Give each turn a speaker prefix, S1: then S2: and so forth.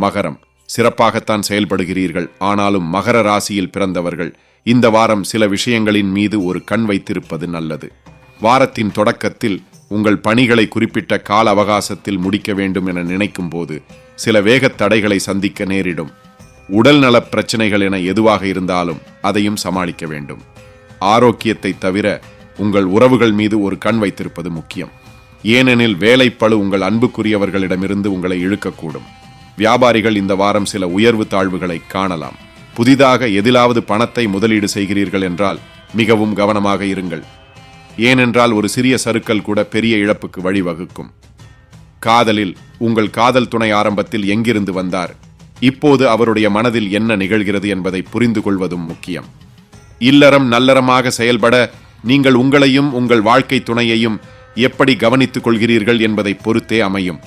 S1: மகரம். சிறப்பாகத்தான் செயல்படுகிறீர்கள். ஆனாலும் மகர ராசியில் பிறந்தவர்கள் இந்த வாரம் சில விஷயங்களின் மீது ஒரு கண் வைத்திருப்பது நல்லது. வாரத்தின் தொடக்கத்தில் உங்கள் பணிகளை குறிப்பிட்ட கால அவகாசத்தில் முடிக்க வேண்டும் என நினைக்கும் போது சில வேகத் தடைகளை சந்திக்க நேரிடும். உடல் நலப் பிரச்சனைகள் என எதுவாக இருந்தாலும் அதையும் சமாளிக்க வேண்டும். ஆரோக்கியத்தை தவிர உங்கள் உறவுகள் மீது ஒரு கண் வைத்திருப்பது முக்கியம். ஏனெனில் வேலைப்பழு உங்கள் அன்புக்குரியவர்களிடமிருந்து உங்களை இழுக்கக்கூடும். வியாபாரிகள் இந்த வாரம் சில உயர்வு தாழ்வுகளை காணலாம். புதிதாக எதிலாவது பணத்தை முதலீடு செய்கிறீர்கள் என்றால் மிகவும் கவனமாக இருங்கள். ஏனென்றால் ஒரு சிறிய சறுக்கல் கூட பெரிய இழப்புக்கு வழிவகுக்கும். காதலில் உங்கள் காதல் துணை ஆரம்பத்தில் எங்கிருந்து வந்தார்? இப்போது அவருடைய மனதில் என்ன நிகழ்கிறது என்பதை புரிந்து கொள்வதும் முக்கியம். இல்லறம் நல்லறமாக செயல்பட நீங்கள் உங்களையும் உங்கள் வாழ்க்கை துணையையும் எப்படி கவனித்துக் கொள்கிறீர்கள் என்பதை பொறுத்தே அமையும்.